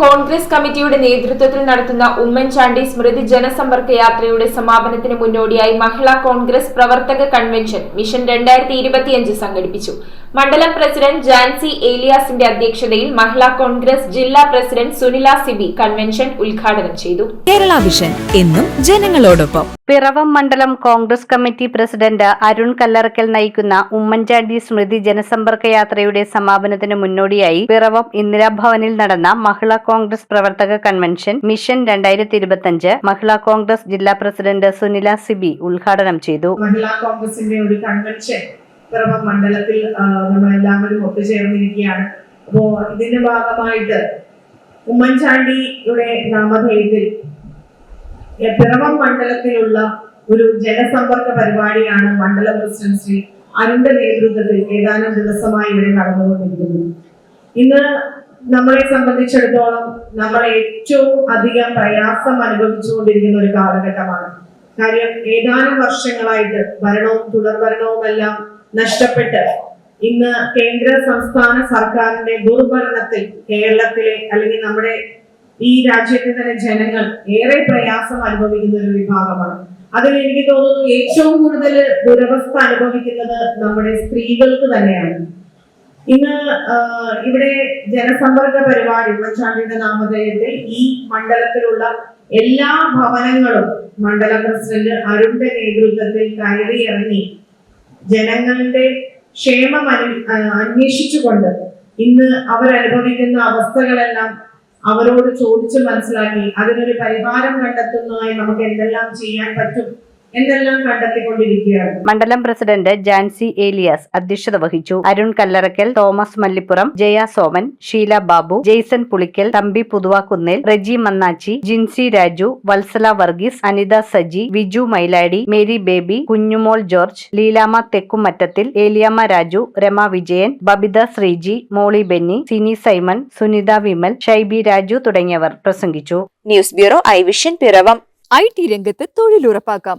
കോൺഗ്രസ് കമ്മിറ്റിയുടെ നേതൃത്വത്തിൽ നടത്തുന്ന ഉമ്മൻചാണ്ടി സ്മൃതി ജനസമ്പർക്ക യാത്രയുടെ സമാപനത്തിന് മുന്നോടിയായി മഹിളാ കോൺഗ്രസ് പ്രവർത്തക കൺവെൻഷൻ മിഷൻ രണ്ടായിരത്തി സംഘടിപ്പിച്ചു. മണ്ഡലം പ്രസിഡന്റ് ജാൻസി ഏലിയാസിന്റെ അധ്യക്ഷതയിൽ മഹിളാ കോൺഗ്രസ് ജില്ലാ പ്രസിഡന്റ് സുനില സിബി കൺവെൻഷൻ ഉദ്ഘാടനം ചെയ്തു. കേരള വിഷൻ എന്നും ജനങ്ങളോടൊപ്പം. പിറവം മണ്ഡലം കോൺഗ്രസ് കമ്മിറ്റി പ്രസിഡന്റ് അരുൺ കല്ലറക്കൽ നയിക്കുന്ന ഉമ്മൻചാണ്ടി സ്മൃതി ജനസമ്പർക്ക യാത്രയുടെ സമാപനത്തിന് മുന്നോടിയായി പിറവം ഇന്ദിരാഭവനിൽ നടന്ന മഹിളാ കോൺഗ്രസ് പ്രവർത്തക കൺവെൻഷൻ മിഷൻ രണ്ടായിരത്തി ഇരുപത്തിയഞ്ച് മഹിളാ കോൺഗ്രസ് ജില്ലാ പ്രസിഡന്റ് സുനില സിബി ഉദ്ഘാടനം ചെയ്തു. മഹിളാ കോൺഗ്രസിന്റെ ഒരു കൺവെൻഷൻ പിറവം മണ്ഡലത്തിൽ നമ്മളെല്ലാവരും ഒത്തുചേർന്നിരിക്കുകയാണ്. അപ്പോ ഇതിന്റെ ഭാഗമായിട്ട് ഉമ്മൻചാണ്ടിയുടെ നാമധേയത്തിൽ പിറവം മണ്ഡലത്തിലുള്ള ഒരു ജനസമ്പർക്ക പരിപാടിയാണ് മണ്ഡലം പ്രസിഡന്റ് ശ്രീ അരുണിന്റെ നേതൃത്വത്തിൽ ഏതാനും ദിവസമായി ഇവിടെ നടന്നുകൊണ്ടിരിക്കുന്നത് ഇന്ന് നമ്മളെ സംബന്ധിച്ചിടത്തോളം നമ്മൾ ഏറ്റവും അധികം പ്രയാസം അനുഭവിച്ചുകൊണ്ടിരിക്കുന്ന ഒരു കാലഘട്ടമാണ്. കാര്യം ഏതാനും വർഷങ്ങളായിട്ട് ഭരണവും തുടർഭരണവുമെല്ലാം നഷ്ടപ്പെട്ട് ഇന്ന് കേന്ദ്ര സംസ്ഥാന സർക്കാരിന്റെ ദുർഭരണത്തിൽ കേരളത്തിലെ അല്ലെങ്കിൽ നമ്മുടെ ഈ രാജ്യത്തെ തന്നെ ജനങ്ങൾ ഏറെ പ്രയാസം അനുഭവിക്കുന്ന ഒരു വിഭാഗമാണ്. അതിൽ എനിക്ക് തോന്നുന്നു ഏറ്റവും കൂടുതൽ ദുരവസ്ഥ അനുഭവിക്കുന്നത് നമ്മുടെ സ്ത്രീകൾക്ക് തന്നെയാണ്. ഇന്ന് ഇവിടെ ജനസമ്പർക്ക പരിപാടി ഉമ്മൻചാണ്ടിയുടെ നാമധേയത്തിൽ ഈ മണ്ഡലത്തിലുള്ള എല്ലാ ഭവനങ്ങളും മണ്ഡല പ്രസിഡന്റ് അരുണിന്റെ നേതൃത്വത്തിൽ കയറി ഇറങ്ങി ജനങ്ങളുടെ ക്ഷേമം അനു അന്വേഷിച്ചുകൊണ്ട് ഇന്ന് അവർ അനുഭവിക്കുന്ന അവസ്ഥകളെല്ലാം അവരോട് ചോദിച്ച് മനസ്സിലാക്കി അതിനൊരു പരിഹാരം കണ്ടെത്തുന്നതായി നമുക്ക് എന്തെല്ലാം ചെയ്യാൻ പറ്റും മണ്ഡലം പ്രസിഡന്റ് ജാൻസി ഏലിയാസ് അധ്യക്ഷത വഹിച്ചു. അരുൺ കല്ലറക്കൽ തോമസ് മല്ലിപ്പുറം ജയ സോമൻ ഷീല ബാബു ജെയ്സൺ പുളിക്കൽ തമ്പി പുതുവാക്കുന്നേൽ റെജി മന്നാച്ചി ജിൻസി രാജു വത്സല വർഗീസ് അനിത സജി വിജു മൈലാടി മേരി ബേബി കുഞ്ഞുമോൾ ജോർജ് ലീലാമ തെക്കുമറ്റത്തിൽ ഏലിയാമ രാജു രമ വിജയൻ ബബിത ശ്രീജി മോളി ബെന്നി സിനി സൈമൺ സുനിത വിമൽ ഷൈബി രാജു തുടങ്ങിയവർ പ്രസംഗിച്ചു. News bureau I vision Piravom. I T രംഗത്ത് തൊഴിലുറപ്പാക്കാം.